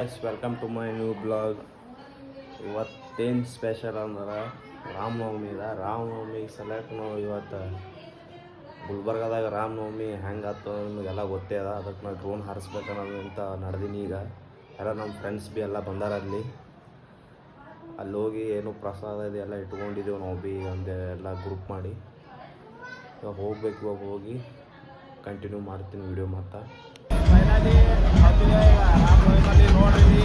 Yes welcome to my new blog ಇವತ್ತೇನು special ಅಂದ್ರೆ ರಾಮನವಮಿ ಇದೆ ರಾಮನವಮಿ ಸಲಕ್ ನಾವು ಇವತ್ತು ಗುಲ್ಬರ್ಗದಾಗ ರಾಮನವಮಿ ಹೆಂಗೆ ಆತು ನಿಮಗೆಲ್ಲ ಗೊತ್ತೇ ಅದ. ಅದಕ್ಕೆ ನಾವು ಡ್ರೋನ್ ಹಾರಿಸ್ಬೇಕನ್ನೋದು ಅಂತ ನಡೆದೀನಿ ಈಗ. ಎಲ್ಲ ನಮ್ಮ ಫ್ರೆಂಡ್ಸ್ ಭೀ ಎಲ್ಲ ಬಂದಾರ ಅಲ್ಲಿ. ಅಲ್ಲಿ ಹೋಗಿ ಏನು ಪ್ರಸಾದ ಇದೆಲ್ಲ ಇಟ್ಕೊಂಡಿದ್ದೆವು ನಾವು ಭೀ ಒಂದು ಎಲ್ಲ ಗ್ರೂಪ್ ಮಾಡಿ. ಇವಾಗ ಹೋಗ್ಬೇಕು ಇವಾಗ ಹೋಗಿ. ಕಂಟಿನ್ಯೂ ಮಾಡ್ತೀನಿ ವಿಡಿಯೋ ಮತ್ತು ನೋಡ್ರಿ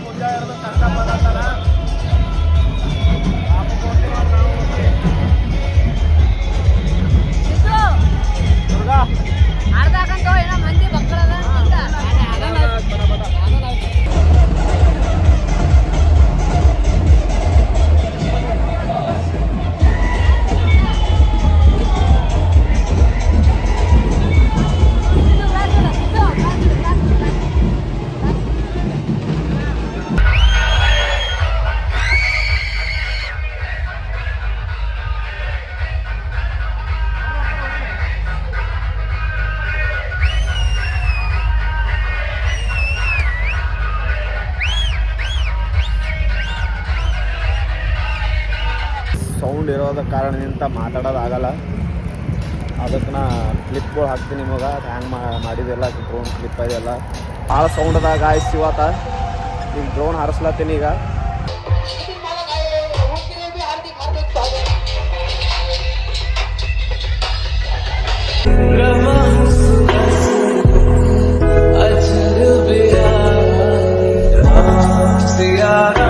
Mundial é ಇರೋದ ಕಾರಣದಿಂದ ಮಾತಾಡೋದಾಗಲ್ಲ. ಅದಕ್ಕೆ ನಾ ಕ್ಲಿಪ್ಗಳು ಹಾಕ್ತೀನಿ ನಿಮಗೆ. ಹ್ಯಾಂಗ್ ಮಾಡಿದೆಲ್ಲ ಡ್ರೋನ್ ಕ್ಲಿಪ್ ಇದೆಲ್ಲ. ಭಾಳ ಸೌಂಡದಾಗ ಆಯ್ತು ಇವತ್ತ ಈಗ ಡ್ರೋನ್ ಹಾರಿಸ್ಲತ್ತೀನಿ ಈಗ. ಎಲ್ಲ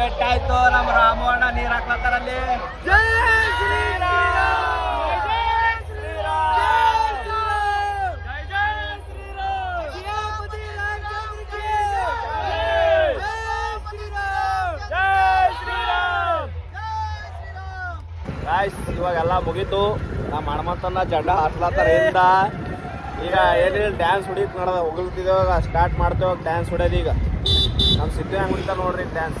ಕಂಪ್ಲೀಟ್ ಆಯ್ತು ನಮ್ಮ ರಾಮಣ್ಣ ನೀರ್ ಹಾಕ್ಲತ್ತಾರಲ್ಲಿ. ಜೈ ಎಲ್ಲ ಜೈ ಶ್ರೀರಾಮ್. ಜೈ ಜೈ ಶ್ರೀರಾಮ್. ಜೈ ಶ್ರೀರಾಮ್ ಗಾಯ್ಸ್ ಇವಾಗೆಲ್ಲ ಮುಗೀತು. ನಮ್ಮ ಹಣಮಂತನ ಜಂಡ ಹಾಸ್ಲತ್ತಾರಿಂದ ಈಗ ಏನಿಲ್ಲ ಡ್ಯಾನ್ಸ್ ಹೊಡಿಕ್ ನೋಡೋದ ಹೋಗ್ತಿದ್ದೇವಾಗ ಸ್ಟಾರ್ಟ್ ಮಾಡ್ತೇವಾಗ ಡ್ಯಾನ್ಸ್ ಹೊಡ್ಯೋದು ಈಗ. ನಮ್ಮ ಸಿದ್ಧ ಹೆಂಗೆ ಹೊಡಿತಾರ ನೋಡ್ರಿ ಡ್ಯಾನ್ಸ್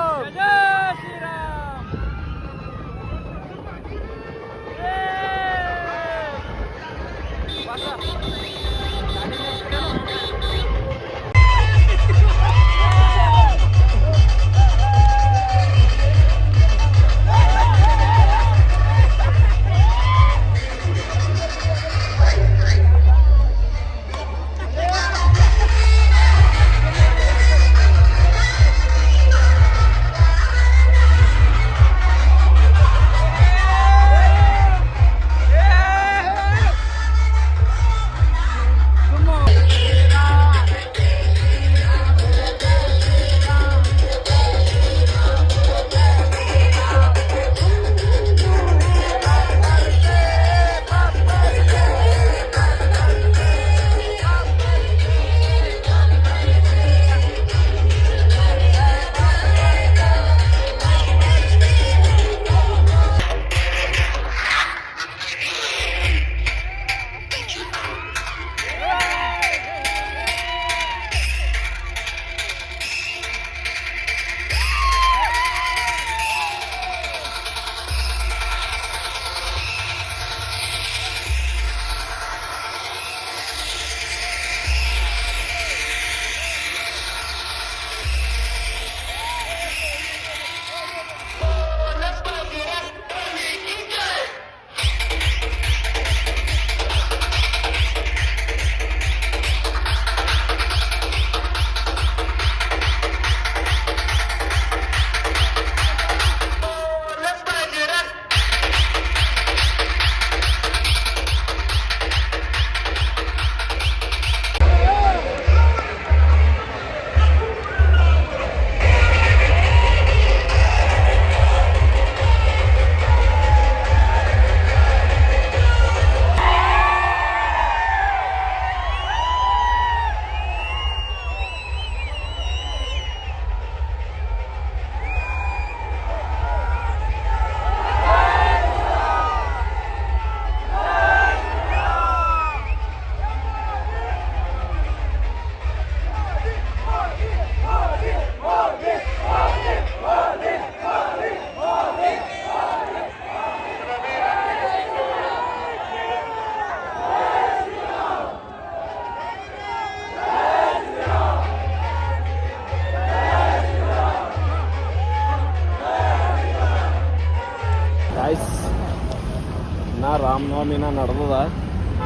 ನಾ ರಾಮನವಮಿನ ನಡೆದದ.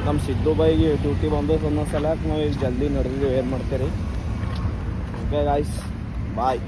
ನಮ್ಮ ಸಿದ್ದು ಬೈಗೆ ಡ್ಯೂಟಿ ಬಂದದ ಅನ್ನೋ ಸಲಕ್ಕೆ ನಾವು ಈಗ ಜಲ್ದಿ ನಡೆದಿದ್ದೀವಿ ಏನು ಮಾಡ್ತೀರಿ? ಓಕೆ ಗಾಯ್ಸ್ ಬಾಯ್